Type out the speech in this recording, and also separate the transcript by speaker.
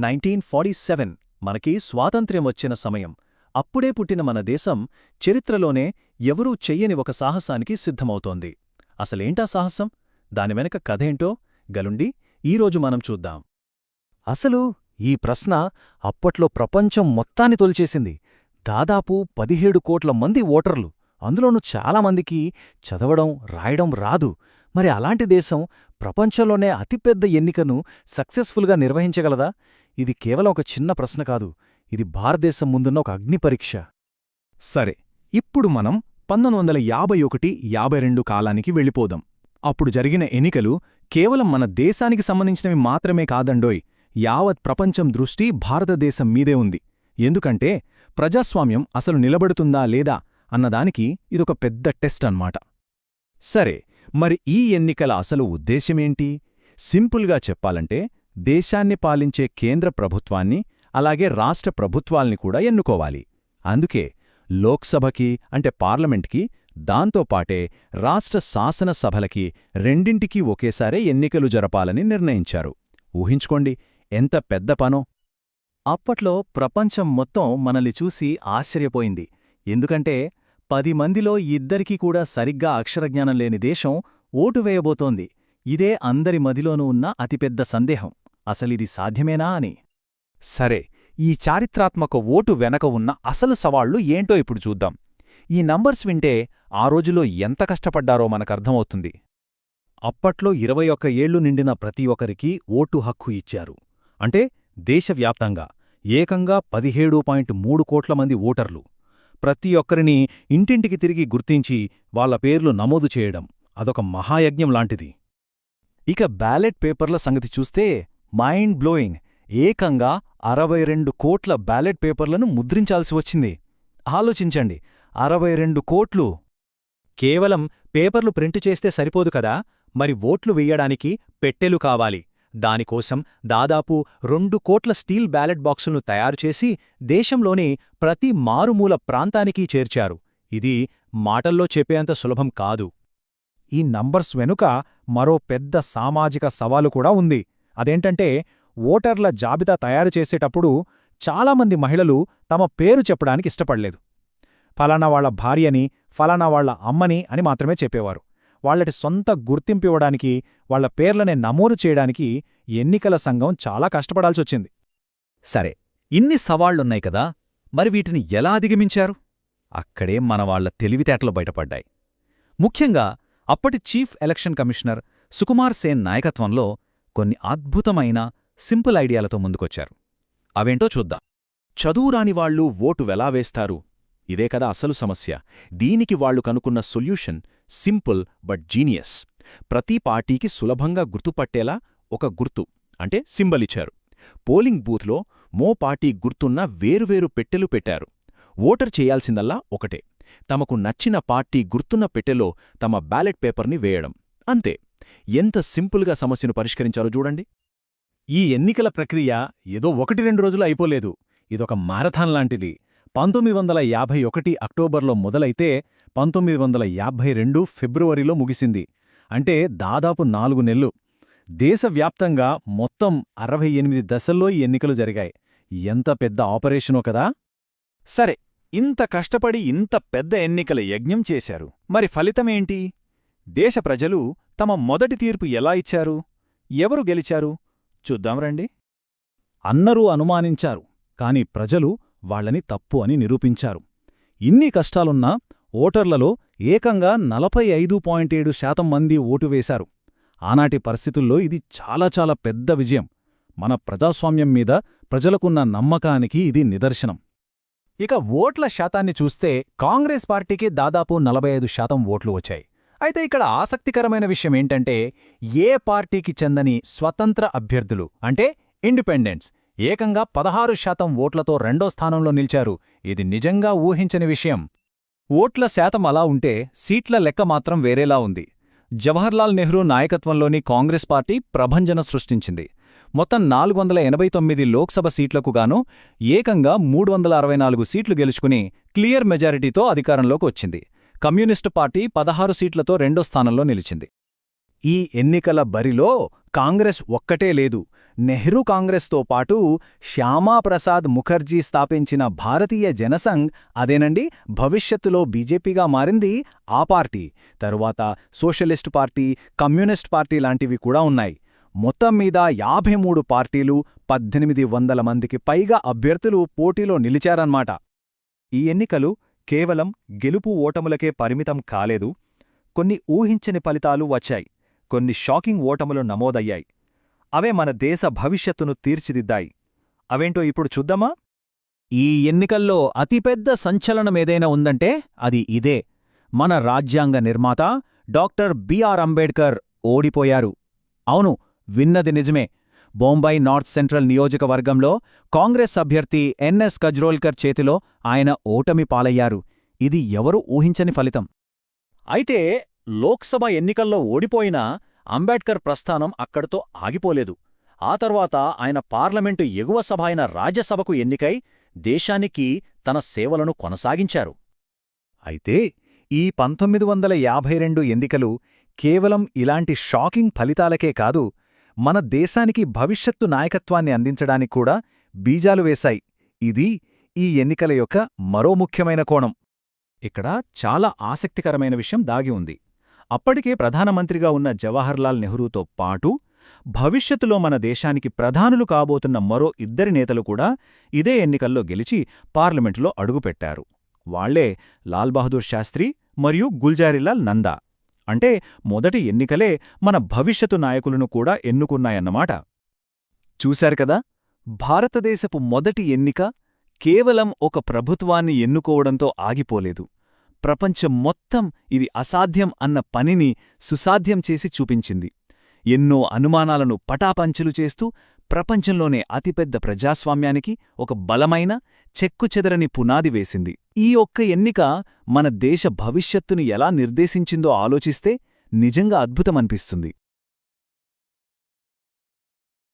Speaker 1: Nineteen forty seven మనకి స్వాతంత్ర్యం వచ్చిన సమయం. అప్పుడే పుట్టిన మన దేశం చరిత్రలోనే ఎవరూ చెయ్యని ఒక సాహసానికి సిద్ధమవుతోంది. అసలేంటా సాహసం? దాని వెనక కథేంటో గలుండి ఈరోజు మనం చూద్దాం.
Speaker 2: అసలు ఈ ప్రశ్న అప్పట్లో ప్రపంచం మొత్తాన్ని తొలిచేసింది. దాదాపు పదిహేడు కోట్ల మంది ఓటర్లు. అందులోనూ చాలామందికి చదవడం రాయడం రాదు. మరి అలాంటి దేశం ప్రపంచంలోనే అతిపెద్ద ఎన్నికను సక్సెస్ఫుల్గా నిర్వహించగలదా? ఇది కేవలం ఒక చిన్న ప్రశ్న కాదు ఇది భారతదేశం ముందున్న ఒక అగ్నిపరీక్ష
Speaker 3: సరే ఇప్పుడు మనం పంతొమ్మిది వందల యాభై ఒకటి యాభై రెండు కాలానికి వెళ్ళిపోదాం. అప్పుడు జరిగిన ఎన్నికలు కేవలం మన దేశానికి సంబంధించినవి మాత్రమే కాదండోయ్ యావత్ ప్రపంచం దృష్టి భారతదేశం మీదే ఉంది. ఎందుకంటే ప్రజాస్వామ్యం అసలు నిలబడుతుందా లేదా అన్నదానికి ఇదొక పెద్ద టెస్ట్ అన్నమాట. సరే మరి ఈ ఎన్నికల అసలు ఉద్దేశ్యమేంటి? సింపుల్గా చెప్పాలంటే దేశాన్ని పాలించే కేంద్ర ప్రభుత్వాన్ని అలాగే రాష్ట్ర ప్రభుత్వాల్ని కూడా ఎన్నుకోవాలి. అందుకే లోక్సభకి అంటే పార్లమెంట్కి దాంతోపాటే రాష్ట్ర శాసనసభలకి రెండింటికీ ఒకేసారే ఎన్నికలు జరపాలని నిర్ణయించారు. ఊహించుకోండి ఎంత పెద్ద పనో!
Speaker 1: అప్పట్లో ప్రపంచం మొత్తం మనల్ని చూసి ఆశ్చర్యపోయింది. ఎందుకంటే పది మందిలో ఇద్దరికీ కూడా సరిగ్గా అక్షరజ్ఞానం లేని దేశం ఓటు వేయబోతోంది. ఇదే అందరి మదిలోనూ ఉన్న అతిపెద్ద సందేహం. అసలిది సాధ్యమేనా అని.
Speaker 3: సరే ఈ చారిత్రాత్మక ఓటు వెనక ఉన్న అసలు సవాళ్ళు ఏంటో ఇప్పుడు చూద్దాం. ఈ నంబర్స్ వింటే ఆ రోజులో ఎంత కష్టపడ్డారో మనకర్థమవుతుంది. అప్పట్లో ఇరవై ఒక్క ఏళ్ళు నిండిన ప్రతి ఒక్కరికి ఓటు హక్కు ఇచ్చారు. అంటే దేశవ్యాప్తంగా ఏకంగా పదిహేడు పాయింట్ మూడు కోట్ల మంది ఓటర్లు. ప్రతి ఒక్కరిని ఇంటింటికి తిరిగి గుర్తించి వాళ్ళ పేర్లు నమోదు చేయడం అదొక మహాయజ్ఞం లాంటిది.
Speaker 1: ఇక బ్యాలెట్ పేపర్ల సంగతి చూస్తే మైండ్ బ్లోయింగ్ ఏకంగా అరవై రెండు కోట్ల బ్యాలెట్ పేపర్లను ముద్రించాల్సి వచ్చింది. ఆలోచించండి. అరవై రెండు కోట్లు. కేవలం పేపర్లు ప్రింట్ చేస్తే సరిపోదు కదా? మరి ఓట్లు వెయ్యడానికి పెట్టెలు కావాలి. దానికోసం దాదాపు రెండు కోట్ల స్టీల్ బ్యాలెట్ బాక్సులను తయారుచేసి దేశంలోని ప్రతి మారుమూల ప్రాంతానికి చేర్చారు. ఇది మాటల్లో చెప్పేంత సులభం కాదు.
Speaker 3: ఈ నంబర్స్ వెనుక మరో పెద్ద సామాజిక సవాలు కూడా ఉంది. అదేంటంటే ఓటర్ల జాబితా తయారు చేసేటప్పుడు చాలామంది మహిళలు తమ పేరు చెప్పడానికి ఇష్టపడలేదు. ఫలానా వాళ్ళ భార్యని ఫలానా వాళ్ళ అమ్మని అని మాత్రమే చెప్పేవారు. వాళ్ళటి సొంత గుర్తింపివ్వడానికి వాళ్ళ పేర్లనే నమోదు చేయడానికి ఎన్నికల సంఘం చాలా కష్టపడాల్సొచ్చింది
Speaker 2: సరే ఇన్ని సవాళ్ళున్నాయి కదా మరి వీటిని ఎలా అధిగమించారు? అక్కడే మన వాళ్ళ తెలివితేటలు బయటపడ్డాయి. ముఖ్యంగా అప్పటి chief election commissioner Sukumar Sen నాయకత్వంలో కొన్ని అద్భుతమైన సింపుల్ ఐడియాలతో ముందుకొచ్చారు. అవేంటో చూద్దాం. చదువురాని వాళ్ళు ఓటు వెలా వేస్తారు? ఇదే కదా అసలు సమస్య. దీనికి వాళ్ళు కనుక్కున్న సొల్యూషన్ సింపుల్ బట్ జీనియస్. ప్రతి పార్టీకి సులభంగా గుర్తుపట్టేలా ఒక గుర్తు అంటే సింబల్ ఇచ్చారు. పోలింగ్ బూత్లో మో పార్టీ గుర్తున్న వేరువేరు పెట్టెలు పెట్టారు. ఓటర్ చేయాల్సిందల్లా ఒకటే. తమకు నచ్చిన పార్టీ గుర్తున్న పెట్టెలో తమ బ్యాలెట్ పేపర్ని వేయడం. అంతే. ఎంత సింపుల్గా సమస్యను పరిష్కరించారో చూడండి.
Speaker 1: ఈ ఎన్నికల ప్రక్రియ ఏదో ఒకటి రెండు రోజులు అయిపోలేదు. ఇదొక మారథాన్ లాంటిది. పంతొమ్మిది వందల యాభై ఒకటి అక్టోబర్లో మొదలైతే పంతొమ్మిది వందల యాభై రెండు ఫిబ్రవరిలో ముగిసింది. అంటే దాదాపు నాలుగు నెలలు. దేశవ్యాప్తంగా మొత్తం అరవై ఎనిమిది దశల్లో ఈ ఎన్నికలు జరిగాయి. ఎంత పెద్ద ఆపరేషనో కదా!
Speaker 2: సరే ఇంత కష్టపడి ఇంత పెద్ద ఎన్నికల యజ్ఞం చేశారు. మరి ఫలితమేంటి దేశ ప్రజలు తమ మొదటి తీర్పు ఎలా ఇచ్చారు? ఎవరు గెలిచారు? చూద్దాం రండి.
Speaker 1: అన్నరూ అనుమానించారు కాని ప్రజలు వాళ్ళని తప్పు అని నిరూపించారు. ఇన్ని కష్టాలున్నా ఓటర్లలో ఏకంగా నలభై ఐదు పాయింట్ ఏడు శాతం మంది ఓటు వేశారు. ఆనాటి పరిస్థితుల్లో ఇది చాలా చాలా పెద్ద విజయం. మన ప్రజాస్వామ్యం మీద ప్రజలకున్న నమ్మకానికి ఇది నిదర్శనం. ఇక ఓట్ల శాతాన్ని చూస్తే కాంగ్రెస్ పార్టీకి దాదాపు నలభై ఐదు శాతం ఓట్లు వచ్చాయి. అయితే ఇక్కడ ఆసక్తికరమైన విషయం ఏంటంటే ఏ పార్టీకి చెందని స్వతంత్ర అభ్యర్థులు అంటే ఇండిపెండెంట్స్ ఏకంగా పదహారు శాతం ఓట్లతో రెండో స్థానంలో నిలిచారు. ఇది నిజంగా ఊహించని విషయం. ఓట్ల శాతం అలా ఉంటే సీట్ల లెక్క మాత్రం వేరేలా ఉంది. జవహర్లాల్ నెహ్రూ నాయకత్వంలోని కాంగ్రెస్ పార్టీ ప్రభంజన సృష్టించింది. మొత్తం నాలుగు వందల ఎనభై తొమ్మిది లోక్సభ సీట్లకు గాను ఏకంగా మూడు వందల అరవై నాలుగు సీట్లు గెలుచుకుని క్లియర్ మెజారిటీతో అధికారంలోకి వచ్చింది. కమ్యూనిస్టు పార్టీ పదహారు సీట్లతో రెండో స్థానంలో నిలిచింది.
Speaker 3: ఈ ఎన్నికల బరిలో కాంగ్రెస్ ఒక్కటే లేదు. నెహ్రూ కాంగ్రెస్తో పాటు శ్యామాప్రసాద్ ముఖర్జీ స్థాపించిన భారతీయ జనసంఘ్ అదేనండి భవిష్యత్తులో బీజేపీగా మారింది ఆ పార్టీ. తరువాత సోషలిస్టు పార్టీ కమ్యూనిస్ట్ పార్టీ లాంటివి కూడా ఉన్నాయి. మొత్తం మీద యాభై మూడు పార్టీలు పద్దెనిమిది వందల మందికి పైగా అభ్యర్థులు పోటీలో నిలిచారన్నమాట.
Speaker 2: ఈ ఎన్నికలు కేవలం గెలుపు ఓటములకే పరిమితం కాలేదు. కొన్ని ఊహించని ఫలితాలు వచ్చాయి. కొన్ని షాకింగ్ ఓటములు నమోదయ్యాయి. అవే మన దేశ భవిష్యత్తును తీర్చిదిద్దాయి. అవేంటో ఇప్పుడు చూద్దామా?
Speaker 3: ఈ ఎన్నికల్లో అతిపెద్ద సంచలనమేదైనా ఉందంటే అది ఇదే. మన రాజ్యాంగ నిర్మాత డాక్టర్ బిఆర్ అంబేడ్కర్ ఓడిపోయారు. అవును విన్నది నిజమే. బొంబాయి నార్త్ సెంట్రల్ నియోజకవర్గంలో కాంగ్రెస్ అభ్యర్థి ఎన్ఎస్ కజ్రోల్కర్ చేతిలో ఆయన ఓటమి పాలయ్యారు. ఇది ఎవరూ ఊహించని ఫలితం.
Speaker 1: అయితే లోక్సభ ఎన్నికల్లో ఓడిపోయినా అంబేడ్కర్ ప్రస్థానం అక్కడితో ఆగిపోలేదు. ఆ తర్వాత ఆయన పార్లమెంటు ఎగువ సభ అయిన రాజ్యసభకు ఎన్నికై దేశానికి తన సేవలను కొనసాగించారు.
Speaker 2: అయితే ఈ పంతొమ్మిది వందల యాభై రెండు ఎన్నికలు కేవలం ఇలాంటి షాకింగ్ ఫలితాలకే కాదు మన దేశానికి భవిష్యత్తు నాయకత్వాన్ని అందించడానికి కూడా బీజాలు వేశాయి. ఇది ఈ ఎన్నికల యొక్క మరో ముఖ్యమైన కోణం.
Speaker 3: ఇక్కడ చాలా ఆసక్తికరమైన విషయం దాగి ఉంది. అప్పటికే ప్రధానమంత్రిగా ఉన్న జవహర్లాల్ నెహ్రూతో పాటు భవిష్యత్తులో మన దేశానికి ప్రధానులు కాబోతున్న మరో ఇద్దరి నేతలు కూడా ఇదే ఎన్నికల్లో గెలిచి పార్లమెంటులో అడుగుపెట్టారు. వాళ్ళే లాల్ బహదూర్ శాస్త్రి మరియు గుల్జారీలాల్ నందా. అంటే మొదటి ఎన్నికలే మన భవిష్యత్తు నాయకులను కూడా ఎన్నుకున్నాయన్నమాట.
Speaker 2: చూశారు కదా? భారతదేశపు మొదటి ఎన్నిక కేవలం ఒక ప్రభుత్వాన్ని ఎన్నుకోవడంతో ఆగిపోలేదు. ప్రపంచం మొత్తం ఇది అసాధ్యం అన్న పనిని సుసాధ్యం చేసి చూపించింది. ఎన్నో అనుమానాలను పటాపంచలు చేస్తూ ప్రపంచంలోనే అతిపెద్ద ప్రజాస్వామ్యానికి ఒక బలమైన చెక్కుచెదరని పునాది వేసింది. ఈ ఒక్క ఎన్నిక మన దేశ భవిష్యత్తును ఎలా నిర్దేశించిందో ఆలోచిస్తే నిజంగా అద్భుతమనిపిస్తుంది.